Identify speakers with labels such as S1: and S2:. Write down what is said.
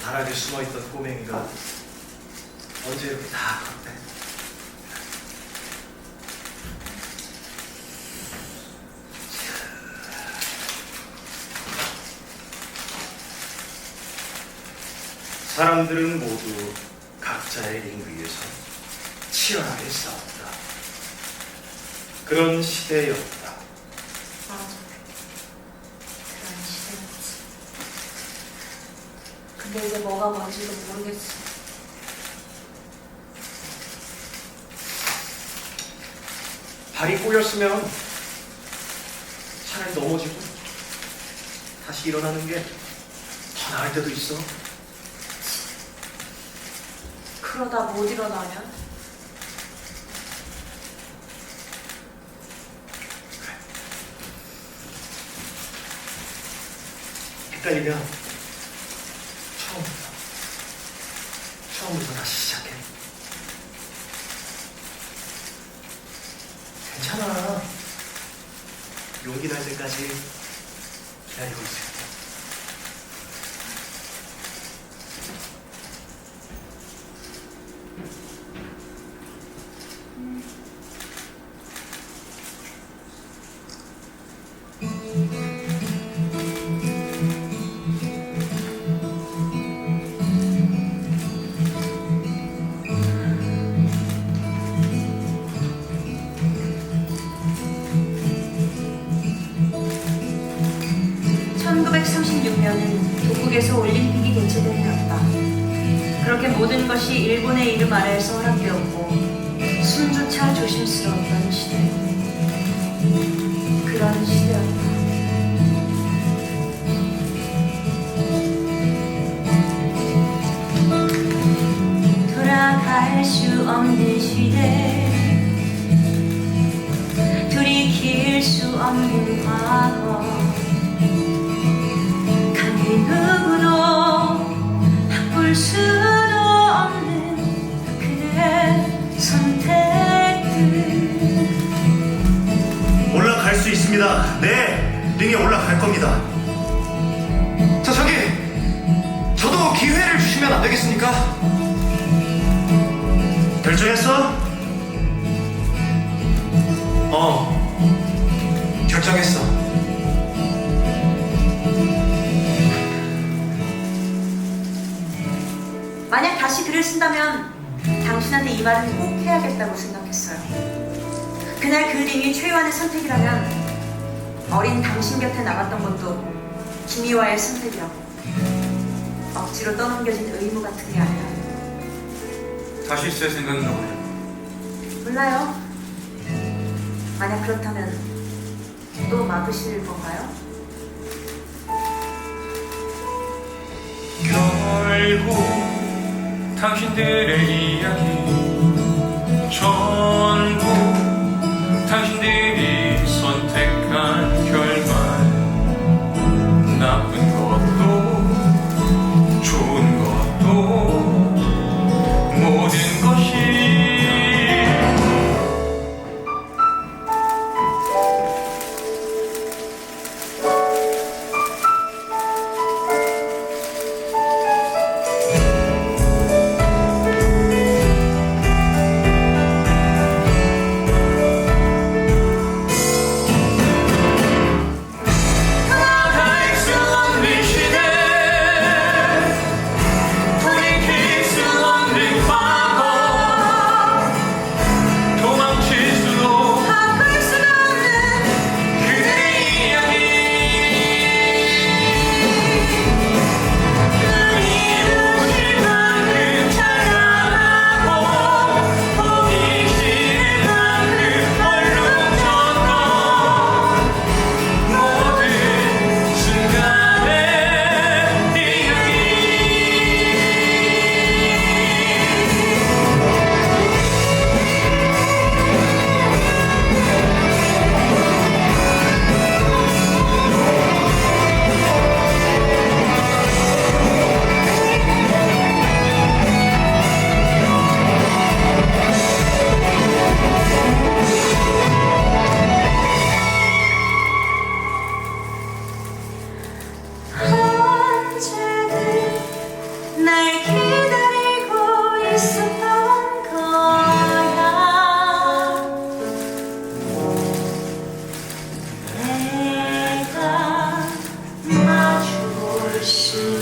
S1: 기만하게 숨어있던 꼬맹이가 언제 이렇게 다 컸대? 사람들은 모두 각자의 링 위에서 치열하게 싸웠다. 그런 시대였다.
S2: 맞아. 그런 시대였지. 근데 이제 뭐가 뭔지도 모르겠어.
S1: 발이 꼬였으면 차라리 넘어지고 다시 일어나는 게 더 나을 때도 있어.
S2: 그러다 못 일어나면?
S1: 헷갈리면 처음부터 처음부터 다시 시작해. 괜찮아. 용기 날 때까지 기다리고 있을게.
S2: (1936년은) 동국에서 올림픽이 개최된 해였다. 그렇게 모든 것이 일본의 이름 아래에서 허락되었고 숨조차 조심스러웠던 시대. 그런 시대였다. 돌아갈 수 없는 시대. 돌이킬 수 없는 과거
S3: 네, 링에 올라갈 겁니다.
S4: 자 저기 저도 기회를 주시면 안 되겠습니까?
S3: 결정했어?
S4: 어 결정했어
S2: 만약 다시 글을 쓴다면 당신한테 이 말은 꼭 해야겠다고 생각했어요 그날 그 링이 최유한의 선택이라면 어린 당신 곁에 남았던 것도 김희와의 선택이라고. 억지로 떠넘겨진 의무 같은 게 아니라.
S4: 다시 쓸 생각인가 보네.
S2: 몰라요. 만약 그렇다면 또 막으실 건가요?
S5: 결국 당신들의 이야기 전부 Jesus.